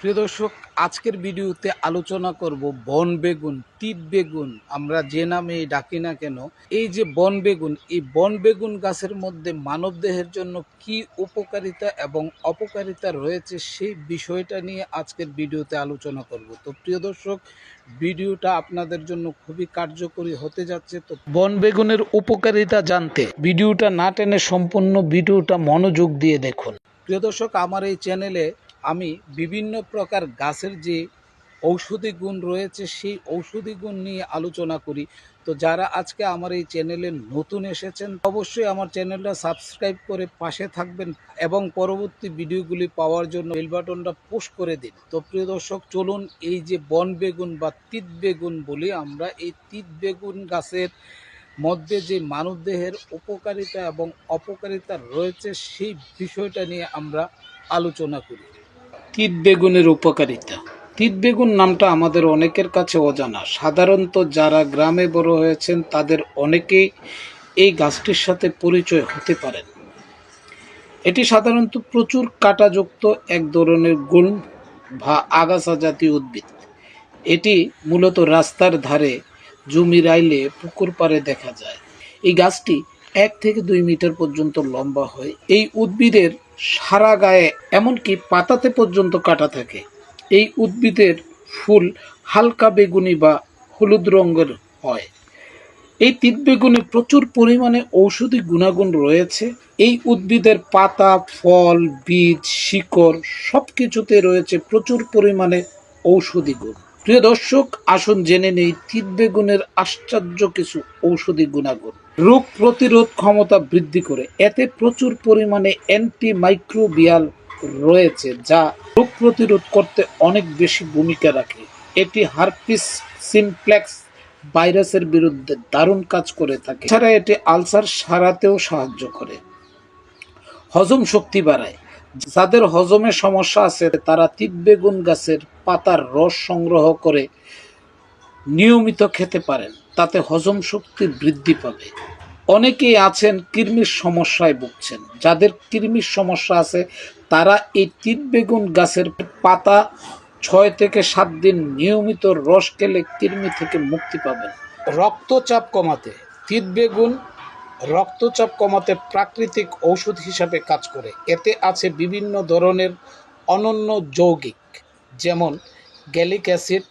প্রিয় দর্শক, আজকের ভিডিওতে আলোচনা করব বন বেগুন, তিত বেগুন। আমরা যে নামে ডাকি না কেন, এই যে বন বেগুন, এই বন বেগুন গাছের মধ্যে মানবদেহের জন্য কি উপকারিতা এবং অপকারিতা রয়েছে সেই বিষয়টা নিয়ে আজকের ভিডিওতে আলোচনা করব। তো প্রিয় দর্শক, ভিডিওটা আপনাদের জন্য খুবই কার্যকরী হতে যাচ্ছে। তো বন বেগুনের উপকারিতা জানতে ভিডিওটা না টেনে সম্পূর্ণ ভিডিওটা মনোযোগ দিয়ে দেখুন। প্রিয় দর্শক, আমার এই চ্যানেলে আমি বিভিন্ন প্রকার গাছের যে ঔষধি গুণ রয়েছে, সেই ঔষধি গুণ নিয়ে আলোচনা করি। তো যারা আজকে আমার এই চ্যানেলে নতুন এসেছেন, অবশ্যই আমার চ্যানেলটা সাবস্ক্রাইব করে পাশে থাকবেন এবং পরবর্তী ভিডিওগুলি পাওয়ার জন্য বেল বাটনটা পুশ করে দিন। তো প্রিয় দর্শক, চলুন এই যে বন বেগুন বা তিত বেগুন বলি আমরা, এই তিত বেগুন গাছের মধ্যে যে মানবদেহের উপকারিতা এবং অপকারিতা রয়েছে, সেই বিষয়টা নিয়ে আমরা আলোচনা করি। তিত বেগুনের উপকারিতা। তিত বেগুন নামটা আমাদের অনেকের কাছে অজানা। সাধারণত যারা গ্রামে বড় হয়েছেন, তাদের অনেকেই এই গাছটির সাথে পরিচয় হতে পারেন। এটি সাধারণত প্রচুর কাঁটাযুক্ত এক ধরনের গুণ বা আগাছা জাতীয় উদ্ভিদ। এটি মূলত রাস্তার ধারে জমির আইলে পুকুর পাড়ে দেখা যায়। এই গাছটি এক থেকে দুই মিটার পর্যন্ত লম্বা হয়। এই উদ্ভিদের সারা গায়ে, এমনকি পাতাতে পর্যন্ত কাটা থাকে। এই উদ্ভিদের ফুল হালকা বেগুনি বা হলুদ রঙের হয়। এই তিত বেগুনে প্রচুর পরিমাণে ঔষধি গুণাগুণ রয়েছে। এই উদ্ভিদের পাতা, ফল, বীজ, শিকড় সব কিছুতে রয়েছে প্রচুর পরিমাণে ঔষধি গুণ। প্রিয় দর্শক, আসুন জেনে নেই তিত বেগুনের আশ্চর্য কিছু ঔষধি গুণাগুণ। রোগ প্রতিরোধ ক্ষমতা বৃদ্ধি করে। এতে প্রচুর পরিমাণে অ্যান্টি মাইক্রোবিয়াল রয়েছে, যা রোগ প্রতিরোধ করতে অনেক বেশি ভূমিকা রাখে। এটি হারপিস সিমপ্লেক্স ভাইরাসের বিরুদ্ধে দারুণ কাজ করে থাকে। এছাড়া এটি আলসার সারাতেও সাহায্য করে। হজম শক্তি বাড়ায়। যাদের হজমের সমস্যা আছে, তারা তিত বেগুন গাছের পাতার রস সংগ্রহ করে নিয়মিত খেতে পারেন। তাতে হজম শক্তি বৃদ্ধি পাবে। অনেকেই আছেন কৃমির সমস্যায় ভুগছেন। যাদের কৃমির সমস্যা আছে, তারা এই তিত বেগুন গাছের পাতা ছয় থেকে সাত দিন নিয়মিত রস খেলে কৃমি থেকে মুক্তি পাবেন। রক্তচাপ কমাতে তিত বেগুন রক্তচাপ কমাতে প্রাকৃতিক ঔষধ হিসাবে কাজ করে। এতে আছে বিভিন্ন ধরনের অনন্য যৌগিক, যেমন গ্যালিক অ্যাসিড,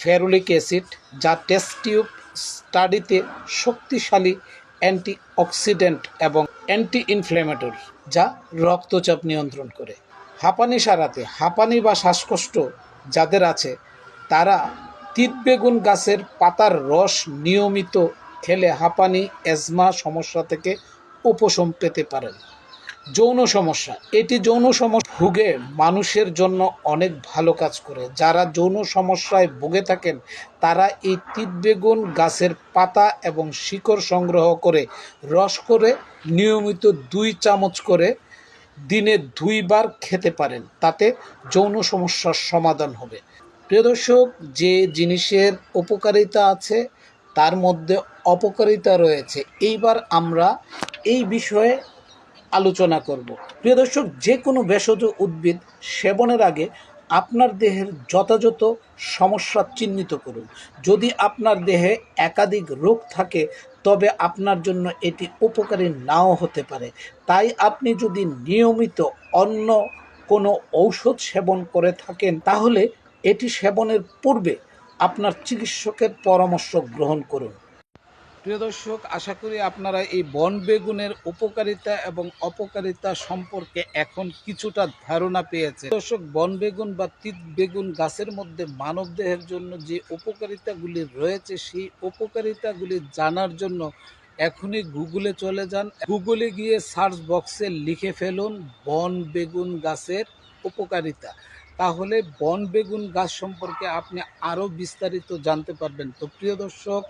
ফেরুলিক অ্যাসিড, যা টেস্ট টিউব স্টাডিতে শক্তিশালী অ্যান্টি অক্সিডেন্ট এবং অ্যান্টি ইনফ্লেমেটরি যা রক্তচাপ নিয়ন্ত্রণ করে। হাঁপানি সারাতে, হাঁপানি বা শ্বাসকষ্ট যাদের আছে, তারা তিতবেগুন গাছের পাতার রস নিয়মিত খেলে হাঁপানি অ্যাজমা সমস্যা থেকে উপশম পেতে পারেন। যৌন সমস্যা। এটি যৌন সমস্যা ভুগে মানুষের জন্য অনেক ভালো কাজ করে। যারা যৌন সমস্যায় ভুগে থাকেন, তারা এই তিত বেগুন গাছের পাতা এবং শিকড় সংগ্রহ করে, রস করে, নিয়মিত দুই চামচ করে দিনে দুইবার খেতে পারেন। তাতে যৌন সমস্যার সমাধান হবে। প্রিয় দর্শক, যে জিনিসের উপকারিতা আছে, তার মধ্যে অপকারিতা রয়েছে। এইবার আমরা এই বিষয়ে আলোচনা করব। প্রিয় দর্শক যে কোনো ভেষজ উদ্ভিদ সেবনের আগে আপনার দেহের যথাযথ সমস্যা চিহ্নিত করুন। যদি আপনার দেহে একাধিক রোগ থাকে, তবে আপনার জন্য এটি উপকারী নাও হতে পারে। তাই আপনি যদি নিয়মিত অন্য কোনো ঔষধ সেবন করে থাকেন, তাহলে এটি সেবনের পূর্বে আপনার চিকিৎসকের পরামর্শ গ্রহণ করুন। প্রিয় দর্শক, আশা করি আপনারা এই বন বেগুনের উপকারিতা এবং অপকারিতা সম্পর্কে এখন কিছুটা ধারণা পেয়েছে দর্শক, বন বেগুন বা তিত বেগুন গাছের মধ্যে মানবদেহের জন্য যে উপকারিতাগুলি রয়েছে, সেই উপকারিতাগুলি জানার জন্য এখনই গুগলে চলে যান। গুগলে গিয়ে সার্চ বক্সে লিখে ফেলুন, বন বেগুন গাছের উপকারিতা। তাহলে বন বেগুন গাছ সম্পর্কে আপনি আরও বিস্তারিত জানতে পারবেন। তো প্রিয় দর্শক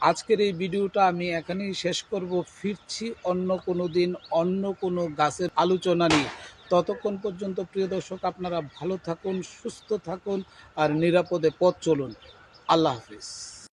আজকের এই ভিডিওটা আমি এখানেই শেষ করব। ফিরছি অন্য কোনো দিন, অন্য কোনো গাছের আলোচনা নিয়ে। ততক্ষণ পর্যন্ত প্রিয় দর্শক, আপনারা ভালো থাকুন, সুস্থ থাকুন আর নিরাপদে পথ চলুন। আল্লাহ হাফিজ।